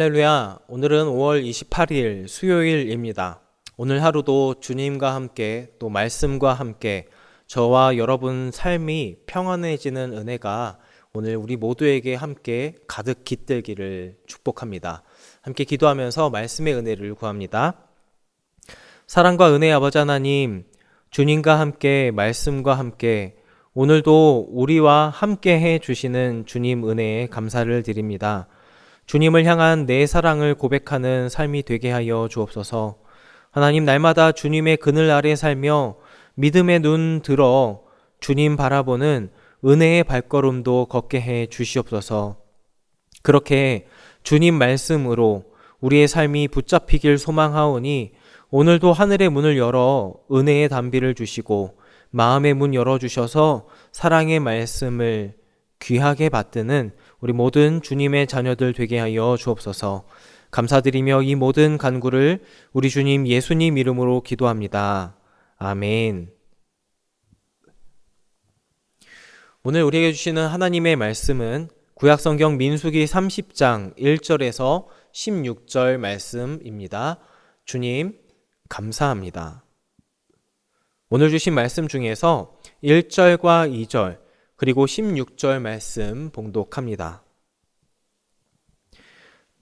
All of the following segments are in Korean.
할렐루야. 오늘은 5월 28일 수요일입니다. 오늘 하루도 주님과 함께 또 말씀과 함께 저와 여러분 삶이 평안해지는 은혜가 오늘 우리 모두에게 함께 가득 깃들기를 축복합니다. 함께 기도하면서 말씀의 은혜를 구합니다. 사랑과 은혜 아버지 하나님, 주님과 함께 말씀과 함께 오늘도 우리와 함께 해 주시는 주님 은혜에 감사를 드립니다. 주님을 향한 내 사랑을 고백하는 삶이 되게 하여 주옵소서. 하나님 날마다 주님의 그늘 아래 살며 믿음의 눈 들어 주님 바라보는 은혜의 발걸음도 걷게 해 주시옵소서. 그렇게 주님 말씀으로 우리의 삶이 붙잡히길 소망하오니 오늘도 하늘의 문을 열어 은혜의 담비를 주시고 마음의 문 열어 주셔서 사랑의 말씀을 귀하게 받드는 우리 모든 주님의 자녀들 되게 하여 주옵소서. 감사드리며 이 모든 간구를 우리 주님 예수님 이름으로 기도합니다. 아멘. 오늘 우리에게 주시는 하나님의 말씀은 구약성경 민수기 30장 1절에서 16절 말씀입니다. 주님, 감사합니다. 오늘 주신 말씀 중에서 1절과 2절, 그리고 16절 말씀 봉독합니다.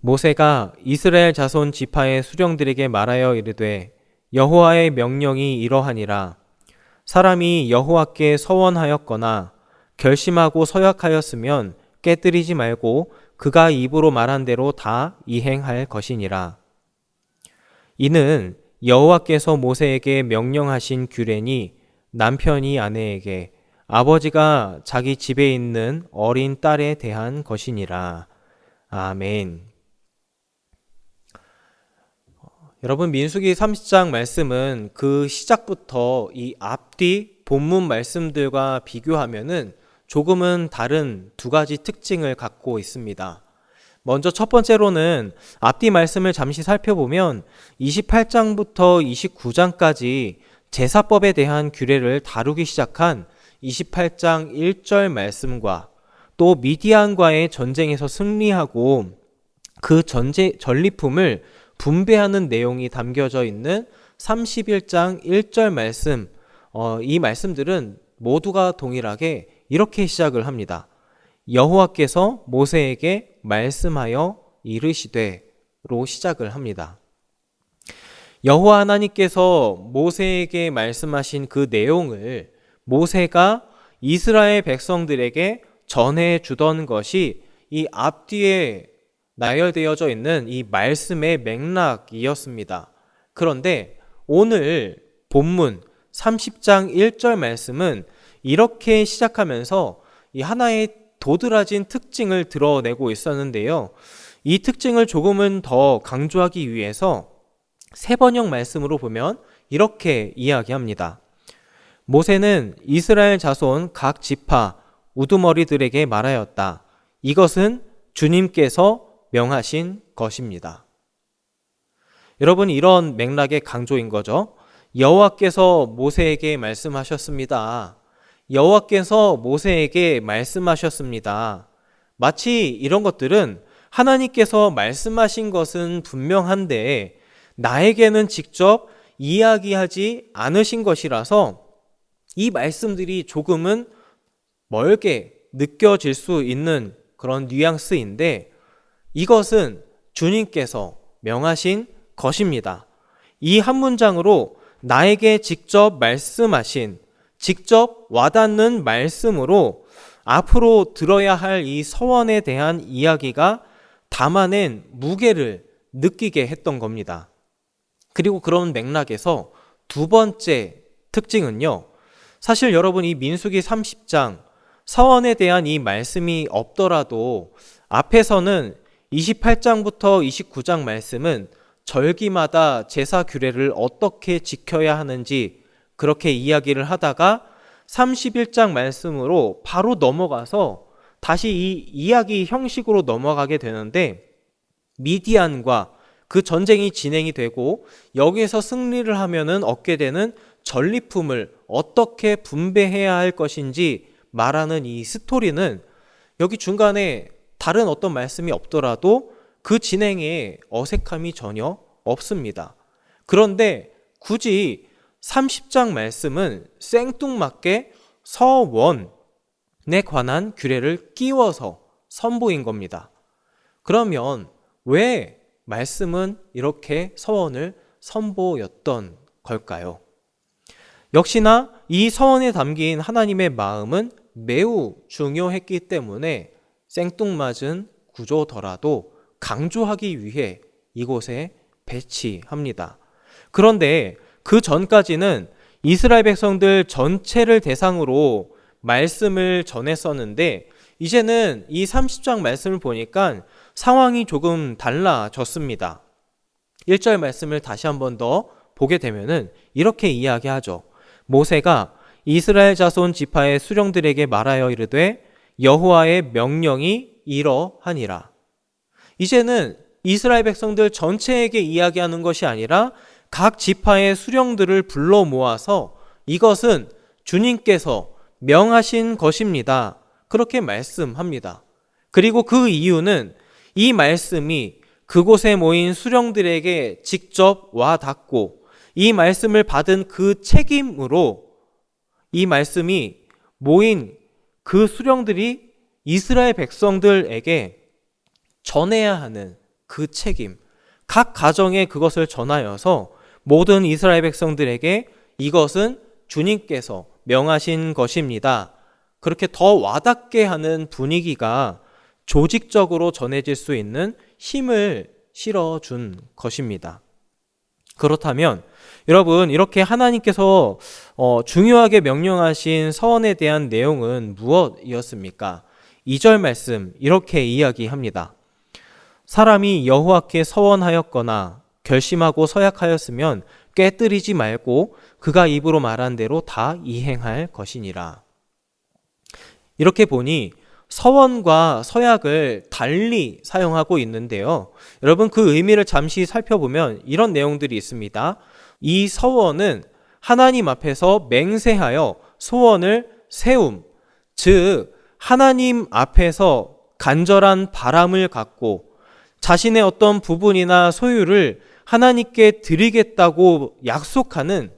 모세가 이스라엘 자손 지파의 수령들에게 말하여 이르되 여호와의 명령이 이러하니라 사람이 여호와께 서원하였거나 결심하고 서약하였으면 깨뜨리지 말고 그가 입으로 말한 대로 다 이행할 것이니라 이는 여호와께서 모세에게 명령하신 규례니 남편이 아내에게 아버지가 자기 집에 있는 어린 딸에 대한 것이니라. 아멘. 여러분 민수기 30장 말씀은 그 시작부터 이 앞뒤 본문 말씀들과 비교하면은 조금은 다른 두 가지 특징을 갖고 있습니다. 먼저 첫 번째로는 앞뒤 말씀을 잠시 살펴보면 28장부터 29장까지 제사법에 대한 규례를 다루기 시작한 28장 1절 말씀과 또 미디안과의 전쟁에서 승리하고 그 전제 전리품을 분배하는 내용이 담겨져 있는 31장 1절 말씀, 어, 이 말씀들은 모두가 동일하게 이렇게 시작을 합니다. 여호와께서 모세에게 말씀하여 이르시되로 시작을 합니다. 여호와 하나님께서 모세에게 말씀하신 그 내용을 모세가 이스라엘 백성들에게 전해 주던 것이 이 앞뒤에 나열되어져 있는 이 말씀의 맥락이었습니다. 그런데 오늘 본문 30장 1절 말씀은 이렇게 시작하면서 이 하나의 도드라진 특징을 드러내고 있었는데요. 이 특징을 조금은 더 강조하기 위해서 세 번역 말씀으로 보면 이렇게 이야기합니다. 모세는 이스라엘 자손 각 지파 우두머리들에게 말하였다. 이것은 주님께서 명하신 것입니다. 여러분 이런 맥락의 강조인 거죠. 여호와께서 모세에게 말씀하셨습니다. 여호와께서 모세에게 말씀하셨습니다. 마치 이런 것들은 하나님께서 말씀하신 것은 분명한데 나에게는 직접 이야기하지 않으신 것이라서 이 말씀들이 조금은 멀게 느껴질 수 있는 그런 뉘앙스인데 이것은 주님께서 명하신 것입니다. 이 한 문장으로 나에게 직접 말씀하신, 직접 와닿는 말씀으로 앞으로 들어야 할 이 서원에 대한 이야기가 담아낸 무게를 느끼게 했던 겁니다. 그리고 그런 맥락에서 두 번째 특징은요. 사실 여러분 이 민수기 30장 서원에 대한 이 말씀이 없더라도 앞에서는 28장부터 29장 말씀은 절기마다 제사 규례를 어떻게 지켜야 하는지 그렇게 이야기를 하다가 31장 말씀으로 바로 넘어가서 다시 이 이야기 형식으로 넘어가게 되는데 미디안과 그 전쟁이 진행이 되고 여기에서 승리를 하면은 얻게 되는 전리품을 어떻게 분배해야 할 것인지 말하는 이 스토리는 여기 중간에 다른 어떤 말씀이 없더라도 그 진행에 어색함이 전혀 없습니다. 그런데 굳이 30장 말씀은 생뚱맞게 서원에 관한 규례를 끼워서 선보인 겁니다. 그러면 왜 말씀은 이렇게 서원을 선보였던 걸까요? 역시나 이 서원에 담긴 하나님의 마음은 매우 중요했기 때문에 생뚱맞은 구조더라도 강조하기 위해 이곳에 배치합니다. 그런데 그 전까지는 이스라엘 백성들 전체를 대상으로 말씀을 전했었는데 이제는 이 30장 말씀을 보니까 상황이 조금 달라졌습니다. 1절 말씀을 다시 한 번 더 보게 되면은 이렇게 이야기하죠. 모세가 이스라엘 자손 지파의 수령들에게 말하여 이르되 여호와의 명령이 이러하니라. 이제는 이스라엘 백성들 전체에게 이야기하는 것이 아니라 각 지파의 수령들을 불러 모아서 이것은 주님께서 명하신 것입니다. 그렇게 말씀합니다. 그리고 그 이유는 이 말씀이 그곳에 모인 수령들에게 직접 와 닿고 이 말씀을 받은 그 책임으로 이 말씀이 모인 그 수령들이 이스라엘 백성들에게 전해야 하는 그 책임, 각 가정에 그것을 전하여서 모든 이스라엘 백성들에게 이것은 주님께서 명하신 것입니다. 그렇게 더 와닿게 하는 분위기가 조직적으로 전해질 수 있는 힘을 실어준 것입니다. 그렇다면 여러분 이렇게 하나님께서 어, 중요하게 명령하신 서원에 대한 내용은 무엇이었습니까? 2절 말씀 이렇게 이야기합니다. 사람이 여호와께 서원하였거나 결심하고 서약하였으면 꿰뜨리지 말고 그가 입으로 말한 대로 다 이행할 것이니라. 이렇게 보니 서원과 서약을 달리 사용하고 있는데요. 여러분 그 의미를 잠시 살펴보면 이런 내용들이 있습니다. 이 서원은 하나님 앞에서 맹세하여 소원을 세움, 즉 하나님 앞에서 간절한 바람을 갖고 자신의 어떤 부분이나 소유를 하나님께 드리겠다고 약속하는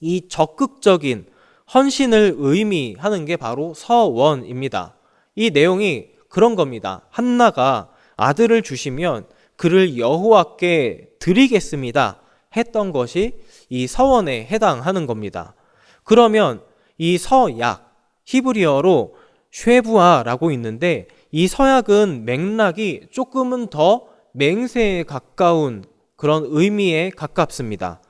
이 적극적인 헌신을 의미하는 게 바로 서원입니다. 이 내용이 그런 겁니다. 한나가 아들을 주시면 그를 여호와께 드리겠습니다. 했던 것이 이 서원에 해당하는 겁니다. 그러면 이 서약 히브리어로 쉐부아라고 있는데 이 서약은 맥락이 조금은 더 맹세에 가까운 그런 의미에 가깝습니다.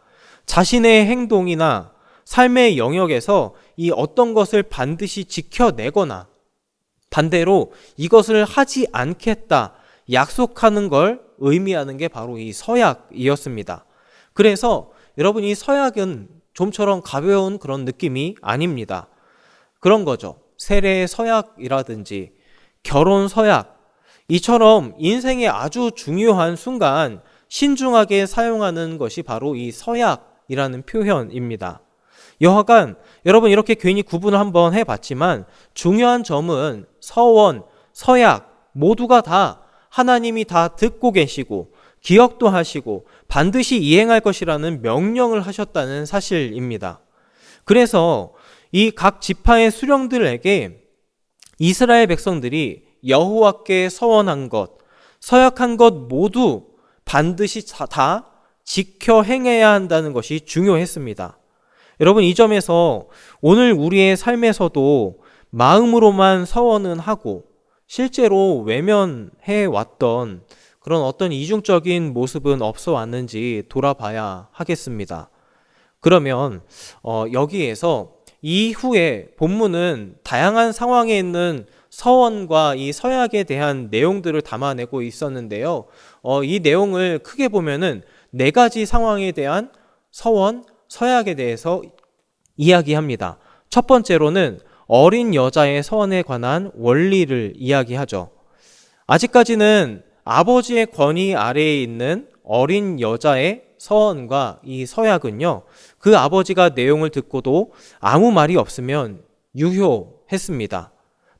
자신의 행동이나 삶의 영역에서 이 어떤 것을 반드시 지켜내거나 반대로 이것을 하지 않겠다 약속하는 걸 의미하는 게 바로 이 서약이었습니다. 그래서 여러분 이 서약은 좀처럼 가벼운 그런 느낌이 아닙니다. 그런 거죠. 세례 서약이라든지 결혼 서약 이처럼 인생의 아주 중요한 순간 신중하게 사용하는 것이 바로 이 서약이라는 표현입니다. 여하간 여러분 이렇게 괜히 구분을 한번 해봤지만 중요한 점은 서원, 서약 모두가 다 하나님이 다 듣고 계시고 기억도 하시고 반드시 이행할 것이라는 명령을 하셨다는 사실입니다. 그래서 이 각 지파의 수령들에게 이스라엘 백성들이 여호와께 서원한 것, 서약한 것 모두 반드시 다 지켜 행해야 한다는 것이 중요했습니다. 여러분 이 점에서 오늘 우리의 삶에서도 마음으로만 서원은 하고 실제로 외면해 왔던 그런 어떤 이중적인 모습은 없어 왔는지 돌아봐야 하겠습니다. 그러면 어, 여기에서 이후에 본문은 다양한 상황에 있는 서원과 이 서약에 대한 내용들을 담아내고 있었는데요. 어, 이 내용을 크게 보면은 네 가지 상황에 대한 서원, 서약에 대해서 이야기합니다. 첫 번째로는 어린 여자의 서원에 관한 원리를 이야기하죠. 아직까지는 아버지의 권위 아래에 있는 어린 여자의 서원과 이 서약은요, 그 아버지가 내용을 듣고도 아무 말이 없으면 유효했습니다.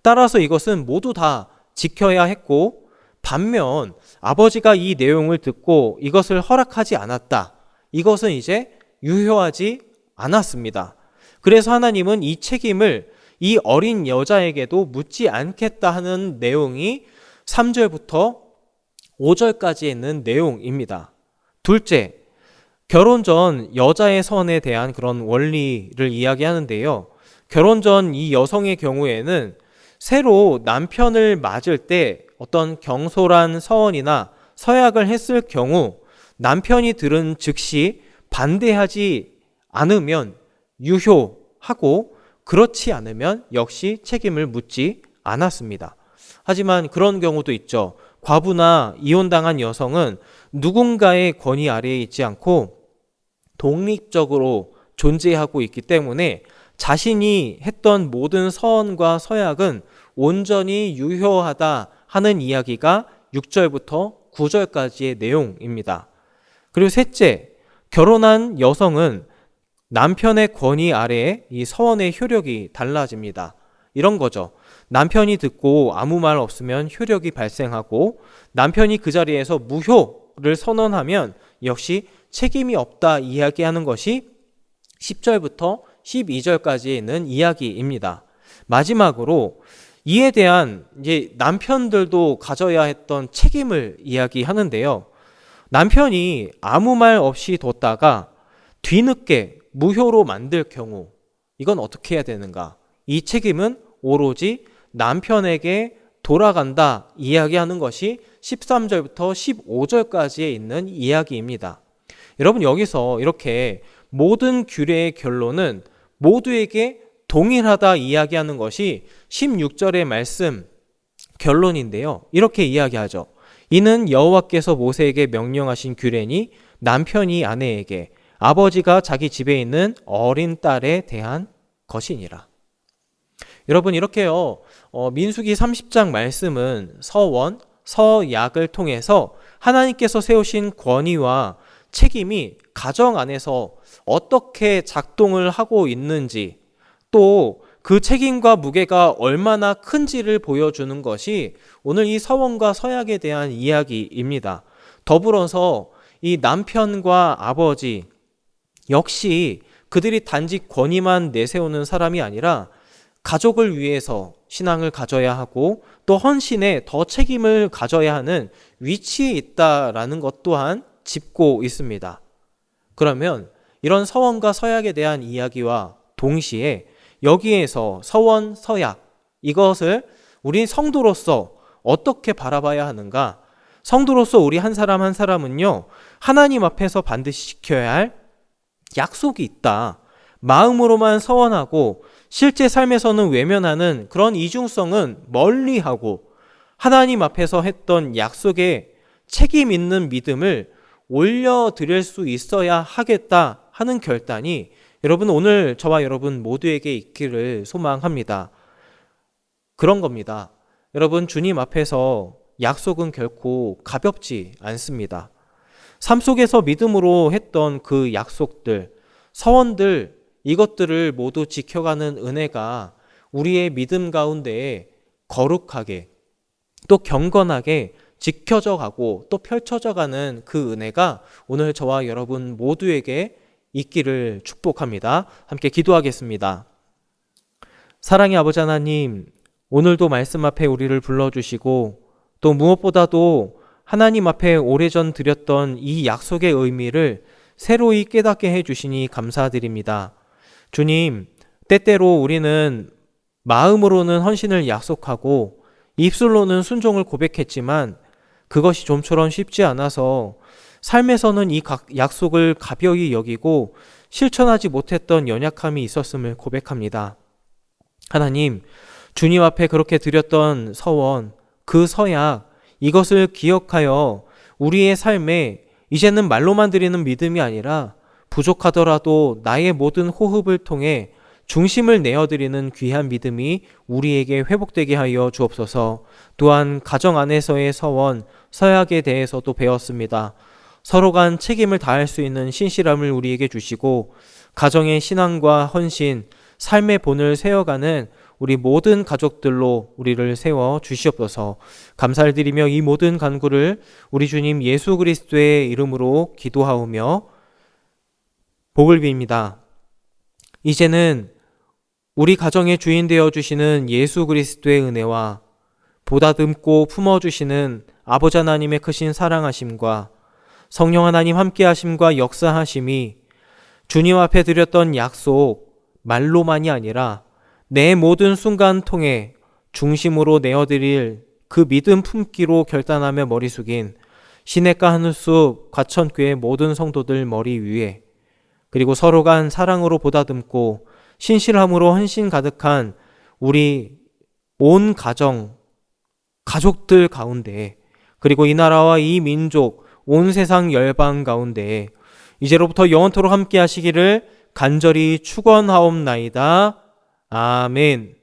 따라서 이것은 모두 다 지켜야 했고, 반면 아버지가 이 내용을 듣고 이것을 허락하지 않았다. 이것은 이제 유효하지 않았습니다. 그래서 하나님은 이 책임을 이 어린 여자에게도 묻지 않겠다 하는 내용이 3절부터 5절까지 있는 내용입니다. 둘째, 결혼 전 여자의 선에 대한 그런 원리를 이야기하는데요. 결혼 전 이 여성의 경우에는 새로 남편을 맞을 때 어떤 경솔한 서원이나 서약을 했을 경우 남편이 들은 즉시 반대하지 않으면 유효하고 그렇지 않으면 역시 책임을 묻지 않았습니다. 하지만 그런 경우도 있죠. 과부나 이혼당한 여성은 누군가의 권위 아래에 있지 않고 독립적으로 존재하고 있기 때문에 자신이 했던 모든 서원과 서약은 온전히 유효하다 하는 이야기가 6절부터 9절까지의 내용입니다. 그리고 셋째, 결혼한 여성은 남편의 권위 아래에 이 서원의 효력이 달라집니다. 이런 거죠. 남편이 듣고 아무 말 없으면 효력이 발생하고 남편이 그 자리에서 무효를 선언하면 역시 책임이 없다 이야기하는 것이 10절부터 12절까지 있는 이야기입니다. 마지막으로 이에 대한 이제 남편들도 가져야 했던 책임을 이야기하는데요. 남편이 아무 말 없이 뒀다가 뒤늦게 무효로 만들 경우 이건 어떻게 해야 되는가? 이 책임은 오로지 남편에게 돌아간다 이야기하는 것이 13절부터 15절까지에 있는 이야기입니다. 여러분 여기서 이렇게 모든 규례의 결론은 모두에게 동일하다 이야기하는 것이 16절의 말씀 결론인데요. 이렇게 이야기하죠. 이는 여호와께서 모세에게 명령하신 규례니 남편이 아내에게 아버지가 자기 집에 있는 어린 딸에 대한 것이니라. 여러분 이렇게요. 어, 민수기 30장 말씀은 서원, 서약을 통해서 하나님께서 세우신 권위와 책임이 가정 안에서 어떻게 작동을 하고 있는지 또 그 책임과 무게가 얼마나 큰지를 보여주는 것이 오늘 이 서원과 서약에 대한 이야기입니다. 더불어서 이 남편과 아버지 역시 그들이 단지 권위만 내세우는 사람이 아니라 가족을 위해서 신앙을 가져야 하고 또 헌신에 더 책임을 가져야 하는 위치에 있다라는 것 또한 짚고 있습니다. 그러면 이런 서원과 서약에 대한 이야기와 동시에 여기에서 서원, 서약 이것을 우리 성도로서 어떻게 바라봐야 하는가? 성도로서 우리 한 사람 한 사람은요, 하나님 앞에서 반드시 지켜야 할 약속이 있다. 마음으로만 서원하고 실제 삶에서는 외면하는 그런 이중성은 멀리하고 하나님 앞에서 했던 약속에 책임 있는 믿음을 올려드릴 수 있어야 하겠다 하는 결단이 여러분 오늘 저와 여러분 모두에게 있기를 소망합니다. 그런 겁니다. 여러분 주님 앞에서 약속은 결코 가볍지 않습니다. 삶 속에서 믿음으로 했던 그 약속들, 서원들, 이것들을 모두 지켜가는 은혜가 우리의 믿음 가운데 거룩하게 또 경건하게 지켜져 가고 또 펼쳐져 가는 그 은혜가 오늘 저와 여러분 모두에게 있기를 축복합니다. 함께 기도하겠습니다. 사랑의 아버지 하나님, 오늘도 말씀 앞에 우리를 불러주시고 또 무엇보다도 하나님 앞에 오래전 드렸던 이 약속의 의미를 새로이 깨닫게 해주시니 감사드립니다. 주님, 때때로 우리는 마음으로는 헌신을 약속하고 입술로는 순종을 고백했지만 그것이 좀처럼 쉽지 않아서 삶에서는 이 약속을 가벼이 여기고 실천하지 못했던 연약함이 있었음을 고백합니다. 하나님, 주님 앞에 그렇게 드렸던 서원, 그 서약, 이것을 기억하여 우리의 삶에 이제는 말로만 드리는 믿음이 아니라 부족하더라도 나의 모든 호흡을 통해 중심을 내어드리는 귀한 믿음이 우리에게 회복되게 하여 주옵소서 또한 가정 안에서의 서원, 서약에 대해서도 배웠습니다. 서로 간 책임을 다할 수 있는 신실함을 우리에게 주시고 가정의 신앙과 헌신, 삶의 본을 세워가는 우리 모든 가족들로 우리를 세워 주시옵소서. 감사를 드리며 이 모든 간구를 우리 주님 예수 그리스도의 이름으로 기도하오며 복을 빕니다. 이제는 우리 가정의 주인 되어 주시는 예수 그리스도의 은혜와 보다듬고 품어 주시는 아버지 하나님의 크신 사랑하심과 성령 하나님 함께 하심과 역사하심이 주님 앞에 드렸던 약속 말로만이 아니라 내 모든 순간 통해 중심으로 내어드릴 그 믿음 품기로 결단하며 머리 숙인 시냇가 하늘숲 과천교회 모든 성도들 머리 위에 그리고 서로 간 사랑으로 보다듬고 신실함으로 헌신 가득한 우리 온 가정 가족들 가운데 그리고 이 나라와 이 민족 온 세상 열방 가운데 이제로부터 영원토록 함께 하시기를 간절히 축원하옵나이다. 아멘.